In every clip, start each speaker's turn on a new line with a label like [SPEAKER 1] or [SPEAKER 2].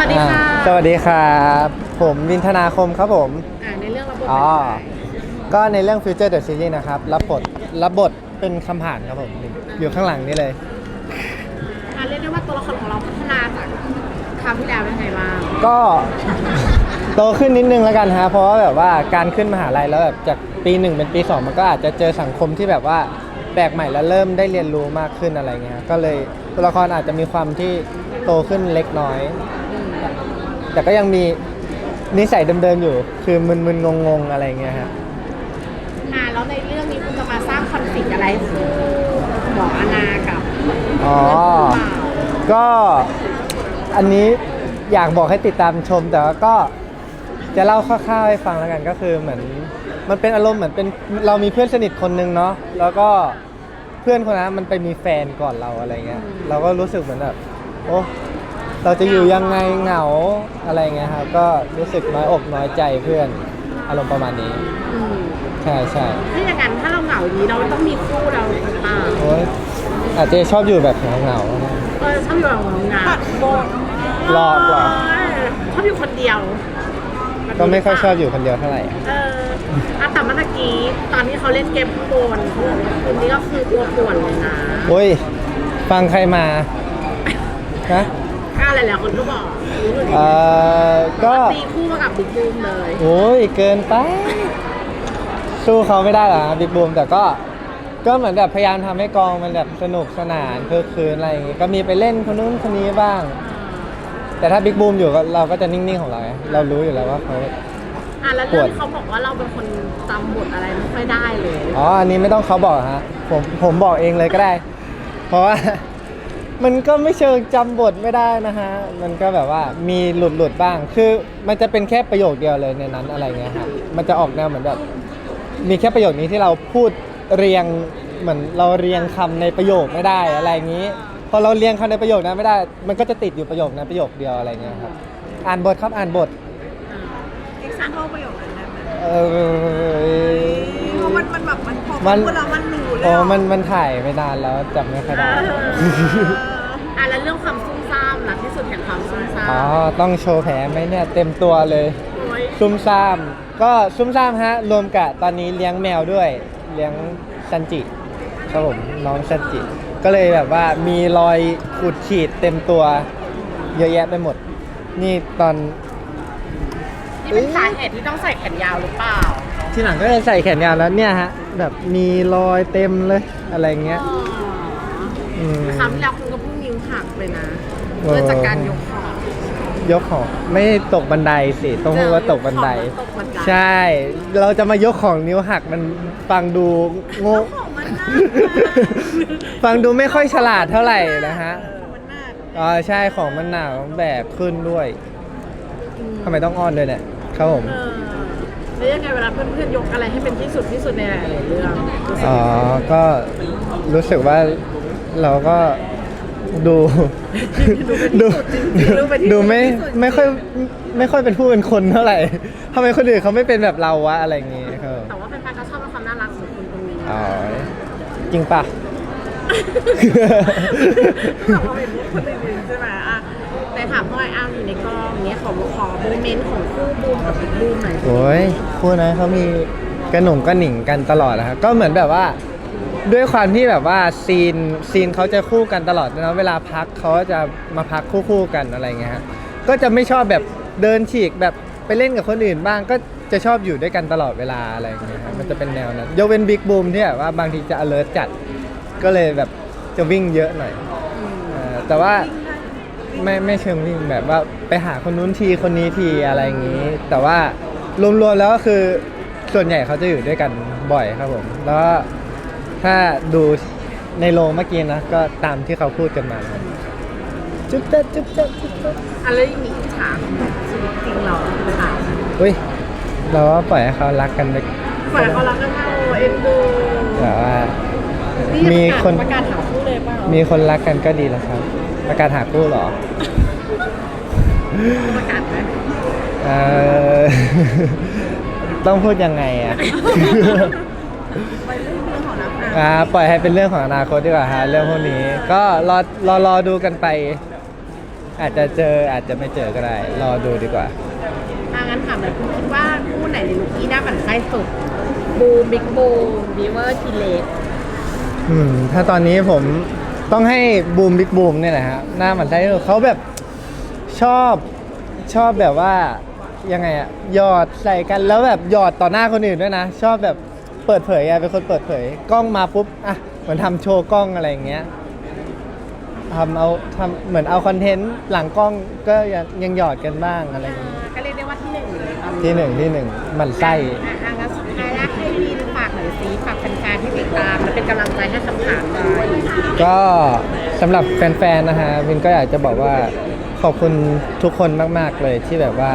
[SPEAKER 1] วัสดีค่ะ
[SPEAKER 2] อ่าสวัสดีครับ ผมวินธนาคมครับผม
[SPEAKER 1] อ่าในเรื่องรับบท
[SPEAKER 2] อ๋
[SPEAKER 1] เป็น
[SPEAKER 2] อ
[SPEAKER 1] ใคร
[SPEAKER 2] ก็ในเรื่อง Future the Series นะครับ รับบท รับบทเป็นคำผ่านครับผม อยู่ข้างหลังนี่เลย
[SPEAKER 1] อ่าเรียกได้ว่าตัวละครของเราพัฒนาจากคราวที่แล้วเป็นไงบ้าง
[SPEAKER 2] ก็โตขึ้นนิดนึงแล้วกันฮะ เพราะว่าแบบว่าการขึ้นมหาลัยแล้วแบบจากปีหนึ่งเป็นปีสองมันก็อาจจะเจอสังคมที่แบบว่าแปลกใหม่แล้วเริ่มได้เรียนรู้มากขึ้นอะไรเงี้ย ก็เลยตัวละครอาจจะมีความที่โตขึ้นเล็กน้อย แต่ก็ยังมีนิสัยเดิมๆอยู่ คือมึนๆงงๆอะไรเงี้ยฮะ
[SPEAKER 1] อ่าแล้วในเรื่องนี้คุณจะมาสร้างคอนฟ lict อะไรคู่หมออานากับ
[SPEAKER 2] อ๋อ
[SPEAKER 1] เพื่อนหรือเปล่า
[SPEAKER 2] ก็อันนี้อยากบอกให้ติดตามชม แต่ว่าก็จะเล่าคร่าวๆให้ฟังแล้วกันก็คือเหมือน มันเป็นอารมณ์เหมือนเป็นเรามีเพื่อนสนิทคนนึงเนาะแล้วก็เพื่อนคนนั้นมันไปมีแฟนก่อนเราอะไรเงี้ยเราก็รู้สึกเหมือนแบบโอ้ เราจะอยู่ยังไงเหงาอะไรเงี้ยครับก็รู้สึกน้อยอกน้อยใจเพื่อนอารมณ์ประมาณนี้
[SPEAKER 1] อืม
[SPEAKER 2] ใช่ใช่
[SPEAKER 1] ถ้าอย่างนั้นถ้าเราเหงาอย่างนี้เราต้องมีคู่เราหรือเปล่า
[SPEAKER 2] โอ้ยอาจจะชอบอยู่แบบเหงาๆนะ
[SPEAKER 1] เออชอบอยู่แบบเหงาโบน
[SPEAKER 2] หลอกเหรอ
[SPEAKER 1] ชอบอยู่คนเดียว
[SPEAKER 2] ก็ไม่ค่อยชอบอยู่คนเดียวเท่าไหร่
[SPEAKER 1] เอออะแต่เมื่อกี้ตอนที่เขาเล่นเกมข้างบนเขาบอกว่าคุณนี่ก็คือตัวป่วนเลยนะ
[SPEAKER 2] โอ้ย ฟังใครมาฮะ
[SPEAKER 1] กล้า หลายๆคนก็บอกรู้อยู่ดี
[SPEAKER 2] เอ่อก็
[SPEAKER 1] ตีคู่มากับบิ๊กบูมเลย
[SPEAKER 2] โอ้ยเกินไป สู้เขาไม่ได้หรอบิ๊กบูมแต่ก็ก็เหมือนแบบพยายามทำให้กองมันแบบสนุกสนานเพลิดเพลินอะไรอย่างงี้ก็มีไปเล่นคนนู้นคนนี้บ้าง แต่ถ้าบิ๊กบูมอยู่ก็เราก็จะนิ่งๆของเราไงเรารู้อยู่แล้วว่าเขา
[SPEAKER 1] อะแล้วเรื่องที่เขาบอกว่าเราเป็นคนจำบทอะไรไม่ค่อยได้เลย
[SPEAKER 2] อ๋อ อันนี้ไม่ต้องเขาบอกฮะ ผม ผมบอกเองเลยก็ได้ เพราะว่า มันก็ไม่เชิงจำบทไม่ได้นะฮะ มันก็แบบว่ามีหลุดหลุดๆบ้าง คือมันจะเป็นแค่ประโยคเดียวเลยในนั้นอะไรเงี้ยครับมันจะออกแนวเหมือนแบบ มีแค่ประโยคนี้ที่เราพูดเรียงเหมือนเราเรียงคำในประโยคไม่ได้อะไรอย่างนี้ พอเราเรียงคำในประโยคนั้นไม่ได้ มันก็จะติดอยู่ประโยคนั้นประโยคเดียวอะไรเงี้ยครับ อ่านบทครับอ่านบท
[SPEAKER 3] เอกสารเข้าประโยคนั้นได้ไหม
[SPEAKER 2] เออ
[SPEAKER 3] เพราะมันมันแบบมันพอ
[SPEAKER 2] มัน
[SPEAKER 3] พูดแล้วมันรู้เลย
[SPEAKER 2] โอ้
[SPEAKER 3] อะ
[SPEAKER 2] มันมันถ่ายไปนานแล้วจำไม่ค่อยได้
[SPEAKER 1] เอออะแล้วเรื่องความซุ่มซ่ามล่ะที่สุดแห่งความซุ่มซ่าม
[SPEAKER 2] อ๋อต้องโชว์แผลไหมเนี่ยเต็มตัวเลย
[SPEAKER 1] โอ้ย
[SPEAKER 2] ซุ่มซ่าม ก็ซุ่มซ่ามฮะ รวมกับตอนนี้เลี้ยงแมวด้วย เลี้ยงซันจิ ครับผมน้องซันจิ ก็เลยแบบว่ามีรอยขูดขีดเต็มตัว เยอะแยะไปหมด นี่ตอน
[SPEAKER 1] นี่เป็นสาเหตุที่ต้องใส่แขนยาวหรือเปล่า
[SPEAKER 2] ที่หลังก็จะใส่แขนยาวแล้วเนี่ยฮะแบบมีรอยเต็มเลยอะไรเงี้ย
[SPEAKER 1] อ๋อ
[SPEAKER 2] อืม
[SPEAKER 1] คราวที่แล้วคุณก็เพิ่งนิ้วหักไปนะ
[SPEAKER 2] โอ้
[SPEAKER 1] เพื่อจากการยกของ
[SPEAKER 2] ยกของไม่ตกบันไดสิต้องพูดว่าตกบันได
[SPEAKER 1] เจอยกของแล้วตกบันได
[SPEAKER 2] ใช่ เราจะมายกของนิ้วหักมันฟังดูโง่
[SPEAKER 3] ของมันน่า
[SPEAKER 2] ฟังดูไม่ค่อยฉลาดเท่าไหร่นะฮะ
[SPEAKER 3] มันน่า
[SPEAKER 2] อ๋อใช่ของมันหนาแบกขึ้นด้วยทำไมต้องอ้อนด้วยเนี่ยครับผม
[SPEAKER 1] เออ แล้วยังไงเวลาเพื่อนๆยกอะไรให้เป็นที่สุดที่สุดในหลายๆเรื่องรู้สึก
[SPEAKER 2] อ๋อ ก็รู้สึกว่าเราก็ดูดูดูไม่ไม่ค่อยไม่ค่อยเป็นผู้เป็นคนเท่าไหร่ทำไมคนอื่นเขาไม่เป็นแบบเราวะอะไรอย่างงี้ครับ
[SPEAKER 1] แต่ว่าแฟนๆก็ชอบในความน่ารักของคุณตรงนี้
[SPEAKER 2] อ๋อจริงปะ
[SPEAKER 1] เราเห็นคนอื่นๆใช่ไหมอะแต่ ถามพ่อยอ้าวอยู่ในกล้องเนี้ยขอขอโมเมนต์ของคู่บูมกับบิ๊กบูมหน่อย
[SPEAKER 2] โอ้ยคู่นั้นเขามีกระหนุ่งกระหนิ่งกันตลอดนะครับก็เหมือนแบบว่า ด้วยความที่แบบว่าซีนซีนเขาจะคู่กันตลอดนะเวลาพักเขาก็จะมาพักคู่คู่ๆกันอะไรเงี้ยฮะก็จะไม่ชอบแบบเดินฉีกแบบไปเล่นกับคนอื่นบ้าง ก็จะชอบอยู่ด้วยกันตลอดเวลาอะไรเงี้ยฮะมันจะเป็นแนวนั้นยกเว้นบิ๊กบูมที่แบบว่าบางทีจะ alert จัด ก็เลยแบบจะวิ่งเยอะหน่อยเออแต่ว่า ไม่ไม่เชิงวิ่งแบบว่าไปหาคนนู้นทีคนนี้ทีอะไรอย่างนี้ แต่ว่ารวมๆแล้วก็คือส่วนใหญ่เขาจะอยู่ด้วยกันบ่อยครับผม แล้วก็ถ้าดูในโรงเมื่อกี้นะก็ตามที่เขาพูดกันมาครับจุ๊บเจ๊ะจุ๊บเจ๊ะจุ๊บเจ๊ะ
[SPEAKER 1] อะไรอย่างนี้ถามชีวิตจริงเราถาม
[SPEAKER 2] อุ้ยเราก็ปล่อยให้เขารักกันไป
[SPEAKER 1] ฝ่ายเขารักกันเท่าเอ็นดู
[SPEAKER 2] แบบว่า
[SPEAKER 1] นี่
[SPEAKER 2] มีคน
[SPEAKER 1] ประกาศหาคู่เลยเปล่า
[SPEAKER 2] มีคนรักกันก็ดีแล้วครับ ประกาศหาคู่เหรอ
[SPEAKER 1] ประกาศไหม
[SPEAKER 2] เออต้องพูดยังไงอะ
[SPEAKER 3] ไปเรื่องเรื่องของนักอะ
[SPEAKER 2] อ่าปล่อยให้เป็นเรื่องของอนาคตดีกว่าฮะเรื่องพวกนี้ ก็รอรอรอดูกันไป อาจจะเจออาจจะไม่เจอก็ได้ รอดูดีกว่า
[SPEAKER 1] อะงั้นถามเลยคุณคิดว่าคู่ไหนในลุคนี้น่าบั่นไส้สุด บูมบิ๊กบูมบีเวอร์ทีเล็ก
[SPEAKER 2] อืมถ้าตอนนี้ผม ต้องให้บูมบิ๊กบูมเนี่ยแหละฮะหน้าหมันไส้เขาแบบชอบชอบแบบว่ายังไงอะหยอดใส่กันแล้วแบบหยอดต่อหน้าคนอื่นด้วยนะ ชอบแบบเปิดเผยอะเป็นคนเปิดเผย กล้องมาปุ๊บอะเหมือนทำโชว์กล้องอะไรอย่างเงี้ยทำเอาทำเหมือนเอาคอนเทนต์หลังกล้องก็ยังยังหยอดกันบ้างอะไรอย่างเงี้ย
[SPEAKER 1] ก็เรียกได้ว่าที่หนึ่งเลยตอน
[SPEAKER 2] ที่หนึ่งที่หนึ่งหมันไส้
[SPEAKER 1] อะอะงั้นสุดท้ายแล้วให้วินฝากหน่อยสิฝากแฟนๆที่ ตามและเป็นกำลังใจให้คำถามหน่อย
[SPEAKER 2] ก็สำหรับแฟนๆนะฮะวินก็อยากจะบอกว่าขอบคุณทุกคนมากๆเลยที่แบบว่า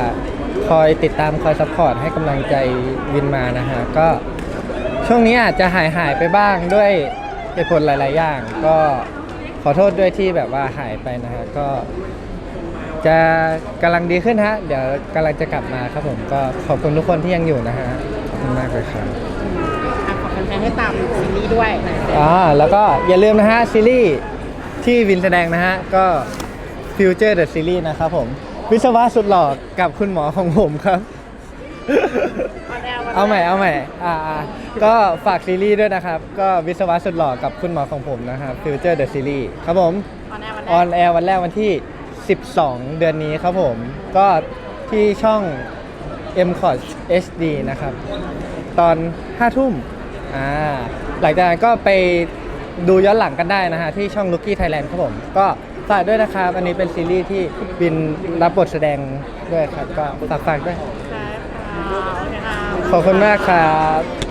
[SPEAKER 2] คอยติดตามคอยซัพพอร์ตให้กำลังใจวินมานะฮะก็ช่วงนี้อาจจะหายหายไปบ้างด้วยเหตุผลหลาย ๆ อย่าง ก็ขอโทษด้วยที่แบบว่าหายไปนะฮะก็ จะกำลังดีขึ้นฮะ เดี๋ยวกำลังจะกลับมาครับผมก็ขอบคุณทุกคนที่ยังอยู่นะฮะขอบคุณมากเลยครับ
[SPEAKER 1] แฟนๆให้ตามซีรีส์ด้วยหน่อยสิ
[SPEAKER 2] อ่าแล้วก็อย่าลืมนะฮะ ซีรีส์ที่วินแสดงนะฮะ ก็ Future the Series นะครับผม วิศวะสุดหล่อกับคุณหมอของผมครับ เอาใหม่เอาใหม่อ่าอ่าก็ฝากซีรีส์ด้วยนะครับ ก็วิศวะสุดหล่อกับคุณหมอของผมนะครับ Future the Series ครับผม
[SPEAKER 1] ออนแอร์วันแร
[SPEAKER 2] อกอนแอร์วันแรกวันที่ 12 เดือนนี้ครับผม ก็ที่ช่อง m c o t HD นะครับ ตอน 5 ทุ่ม อ่าหลังจากนั้นก็ไปดูย้อนหลังกันได้นะฮะ ที่ช่อง Lucky Thailand ครับผม ก็ฝากด้วยนะครับ อันนี้เป็นซีรีส์ที่บินรับบทแสดงด้วยครับ ก็ฝากฝากด้วย
[SPEAKER 1] ใช่ค่ะโอเคค่ะ
[SPEAKER 2] ขอบคุณมากครับ